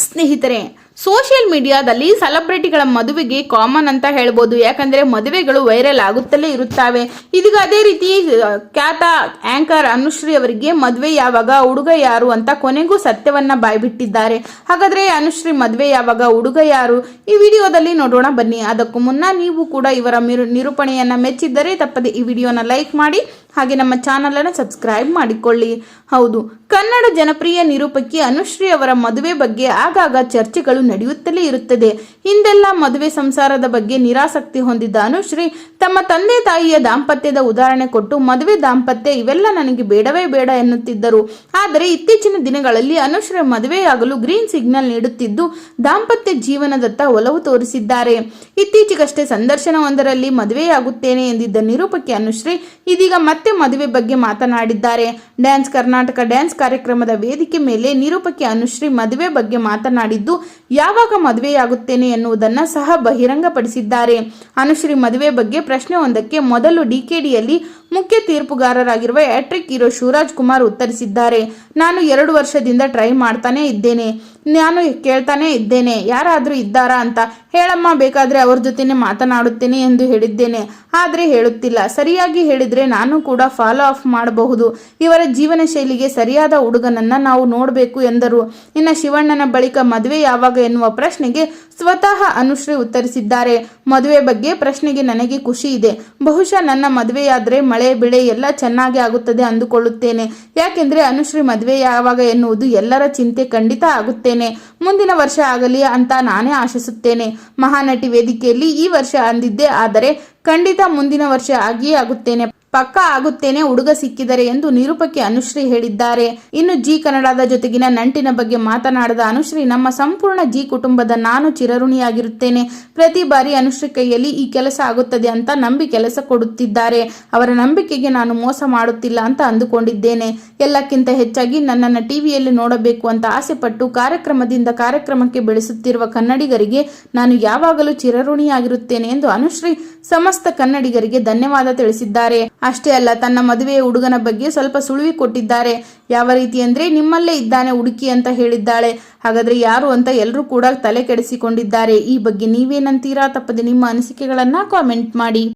ಸ್ನೇಹಿತರೆ ಸೋಷಿಯಲ್ ಮೀಡಿಯಾದಲ್ಲಿ ಸೆಲೆಬ್ರಿಟಿಗಳ ಮದುವೆಗೆ ಕಾಮನ್ ಅಂತ ಹೇಳ್ಬೋದು. ಯಾಕಂದ್ರೆ ಮದುವೆಗಳು ವೈರಲ್ ಆಗುತ್ತಲೇ ಇರುತ್ತವೆ. ಇದೀಗ ಅದೇ ರೀತಿ ಖ್ಯಾತ ಆಂಕರ್ ಅನುಶ್ರೀ ಅವರಿಗೆ ಮದುವೆ ಯಾವಾಗ, ಹುಡುಗ ಯಾರು ಅಂತ ಕೊನೆಗೂ ಸತ್ಯವನ್ನ ಬಾಯ್ಬಿಟ್ಟಿದ್ದಾರೆ. ಹಾಗಾದ್ರೆ ಅನುಶ್ರೀ ಮದುವೆ ಯಾವಾಗ, ಹುಡುಗ ಯಾರು? ಈ ವಿಡಿಯೋದಲ್ಲಿ ನೋಡೋಣ ಬನ್ನಿ. ಅದಕ್ಕೂ ಮುನ್ನ ನೀವು ಕೂಡ ಇವರ ನಿರೂಪಣೆಯನ್ನ ಮೆಚ್ಚಿದ್ದರೆ ತಪ್ಪದೆ ಈ ವಿಡಿಯೋನ ಲೈಕ್ ಮಾಡಿ ಹಾಗೆ ನಮ್ಮ ಚಾನಲನ್ನು ಸಬ್ಸ್ಕ್ರೈಬ್ ಮಾಡಿಕೊಳ್ಳಿ. ಹೌದು, ಕನ್ನಡ ಜನಪ್ರಿಯ ನಿರೂಪಕಿ ಅನುಶ್ರೀ ಅವರ ಮದುವೆ ಬಗ್ಗೆ ಆಗಾಗ ಚರ್ಚೆಗಳು ನಡೆಯುತ್ತಲೇ ಇರುತ್ತದೆ. ಹಿಂದೆಲ್ಲ ಮದುವೆ ಸಂಸಾರದ ಬಗ್ಗೆ ನಿರಾಸಕ್ತಿ ಹೊಂದಿದ್ದ ಅನುಶ್ರೀ ತಮ್ಮ ತಂದೆ ತಾಯಿಯ ದಾಂಪತ್ಯದ ಉದಾಹರಣೆ ಕೊಟ್ಟು ಮದುವೆ ದಾಂಪತ್ಯ ಇವೆಲ್ಲ ನನಗೆ ಬೇಡವೇ ಬೇಡ ಎನ್ನುತ್ತಿದ್ದರು. ಆದರೆ ಇತ್ತೀಚಿನ ದಿನಗಳಲ್ಲಿ ಅನುಶ್ರೀ ಮದುವೆಯಾಗಲು ಗ್ರೀನ್ ಸಿಗ್ನಲ್ ನೀಡುತ್ತಿದ್ದು, ದಾಂಪತ್ಯ ಜೀವನದತ್ತ ಒಲವು ತೋರಿಸಿದ್ದಾರೆ. ಇತ್ತೀಚೆಗಷ್ಟೇ ಸಂದರ್ಶನವೊಂದರಲ್ಲಿ ಮದುವೆಯಾಗುತ್ತೇನೆ ಎಂದಿದ್ದ ನಿರೂಪಕಿ ಅನುಶ್ರೀ ಇದೀಗ ಮತ್ತೆ ಮದುವೆ ಬಗ್ಗೆ ಮಾತನಾಡಿದ್ದಾರೆ. ಡ್ಯಾನ್ಸ್ ಕರ್ನಾಟಕ ಡ್ಯಾನ್ಸ್ ಕಾರ್ಯಕ್ರಮದ ವೇದಿಕೆ ಮೇಲೆ ನಿರೂಪಕಿ ಅನುಶ್ರೀ ಮದುವೆ ಬಗ್ಗೆ ಮಾತನಾಡಿದ್ದು, ಯಾವಾಗ ಮದುವೆಯಾಗುತ್ತೇನೆ ಎನ್ನುವುದನ್ನ ಸಹ ಬಹಿರಂಗಪಡಿಸಿದ್ದಾರೆ. ಅನುಶ್ರೀ ಮದುವೆ ಬಗ್ಗೆ ಪ್ರಶ್ನೆ ಒಂದಕ್ಕೆ ಮೊದಲು ಡಿಕೆಡಿಯಲ್ಲಿ ಮುಖ್ಯ ತೀರ್ಪುಗಾರರಾಗಿರುವ hat trick hero Shivaraj Kumar ಉತ್ತರಿಸಿದ್ದಾರೆ. ನಾನು ಎರಡು ವರ್ಷದಿಂದ ಟ್ರೈ ಮಾಡ್ತಾನೆ ಇದ್ದೇನೆ. ನಾನು ಕೇಳ್ತಾನೆ ಇದ್ದೇನೆ. ಯಾರಾದರೂ ಇದ್ದಾರಾ ಅಂತ ಹೇಳಮ್ಮ, ಬೇಕಾದ್ರೆ ಅವ್ರ ಜೊತೆನೆ ಮಾತನಾಡುತ್ತೇನೆ ಎಂದು ಹೇಳಿದ್ದೇನೆ. ಆದರೆ ಹೇಳುತ್ತಿಲ್ಲ. ಸರಿಯಾಗಿ ಹೇಳಿದ್ರೆ ನಾನು ಕೂಡ ಫಾಲೋ ಆಫ್ ಮಾಡಬಹುದು. ಇವರ ಜೀವನ ಶೈಲಿಗೆ ಸರಿಯಾದ ಹುಡುಗನನ್ನ ನಾವು ನೋಡಬೇಕು ಎಂದರು. ಇನ್ನು ಶಿವಣ್ಣನ ಬಳಿಕ ಮದುವೆ ಯಾವಾಗ ಎನ್ನುವ ಪ್ರಶ್ನೆಗೆ ಸ್ವತಃ ಅನುಶ್ರೀ ಉತ್ತರಿಸಿದ್ದಾರೆ. ಮದುವೆ ಬಗ್ಗೆ ಪ್ರಶ್ನೆಗೆ ನನಗೆ ಖುಷಿ ಇದೆ. ಬಹುಶಃ ನನ್ನ ಮದುವೆಯಾದ್ರೆ ಮಳೆ ಬೆಳೆ ಎಲ್ಲ ಚೆನ್ನಾಗಿ ಆಗುತ್ತದೆ ಅಂದುಕೊಳ್ಳುತ್ತೇನೆ. ಯಾಕೆಂದ್ರೆ ಅನುಶ್ರೀ ಮದುವೆ ಯಾವಾಗ ಎನ್ನುವುದು ಎಲ್ಲರ ಚಿಂತೆ ಖಂಡಿತ ಆಗುತ್ತೇನೆ. ಮುಂದಿನ ವರ್ಷ ಆಗಲಿ ಅಂತ ನಾನೇ ಆಶಿಸುತ್ತೇನೆ. ಮಹಾನಟಿ ವೇದಿಕೆಯಲ್ಲಿ ಈ ವರ್ಷ ಅಂದಿದ್ದೆ, ಆದರೆ ಖಂಡಿತ ಮುಂದಿನ ವರ್ಷ ಆಗಿಯೇ ಆಗುತ್ತೇನೆ. ಪಕ್ಕ ಆಗುತ್ತೇನೆ, ಹುಡುಗ ಸಿಕ್ಕಿದರೆ ಎಂದು ನಿರೂಪಕಿ ಅನುಶ್ರೀ ಹೇಳಿದ್ದಾರೆ. ಇನ್ನು ಜಿ ಕನ್ನಡದ ಜೊತೆಗಿನ ನಂಟಿನ ಬಗ್ಗೆ ಮಾತನಾಡಿದ ಅನುಶ್ರೀ, ನಮ್ಮ ಸಂಪೂರ್ಣ ಜಿ ಕುಟುಂಬದ ನಾನು ಚಿರಋಣಿಯಾಗಿರುತ್ತೇನೆ. ಪ್ರತಿ ಬಾರಿ ಅನುಶ್ರೀ ಕೈಯಲ್ಲಿ ಈ ಕೆಲಸ ಆಗುತ್ತದೆ ಅಂತ ನಂಬಿ ಕೆಲಸ ಕೊಡುತ್ತಿದ್ದಾರೆ. ಅವರ ನಂಬಿಕೆಗೆ ನಾನು ಮೋಸ ಮಾಡುತ್ತಿಲ್ಲ ಅಂತ ಅಂದುಕೊಂಡಿದ್ದೇನೆ. ಎಲ್ಲಕ್ಕಿಂತ ಹೆಚ್ಚಾಗಿ ನನ್ನನ್ನು ಟಿವಿಯಲ್ಲಿ ನೋಡಬೇಕು ಅಂತ ಆಸೆಪಟ್ಟು ಕಾರ್ಯಕ್ರಮದಿಂದ ಕಾರ್ಯಕ್ರಮಕ್ಕೆ ಬೆಳೆಸುತ್ತಿರುವ ಕನ್ನಡಿಗರಿಗೆ ನಾನು ಯಾವಾಗಲೂ ಚಿರಋಣಿಯಾಗಿರುತ್ತೇನೆ ಎಂದು ಅನುಶ್ರೀ ಸಮಸ್ತ ಕನ್ನಡಿಗರಿಗೆ ಧನ್ಯವಾದ ತಿಳಿಸಿದ್ದಾರೆ. ಅಷ್ಟೇ ಅಲ್ಲ, ತನ್ನ ಮದುವೆಯ ಹುಡುಗನ ಬಗ್ಗೆ ಸ್ವಲ್ಪ ಸುಳಿವಿ ಕೊಟ್ಟಿದ್ದಾರೆ. ಯಾವ ರೀತಿ ಅಂದ್ರೆ, ನಿಮ್ಮಲ್ಲೇ ಇದ್ದಾನೆ ಹುಡುಕಿ ಅಂತ ಹೇಳಿದ್ದಾಳೆ. ಹಾಗಾದ್ರೆ ಯಾರು ಅಂತ ಎಲ್ಲರೂ ಕೂಡ ತಲೆ ಕೆಡಿಸಿಕೊಂಡಿದ್ದಾರೆ. ಈ ಬಗ್ಗೆ ನೀವೇನಂತೀರಾ ತಪ್ಪದೆ ನಿಮ್ಮ ಅನಿಸಿಕೆಗಳನ್ನ ಕಾಮೆಂಟ್ ಮಾಡಿ.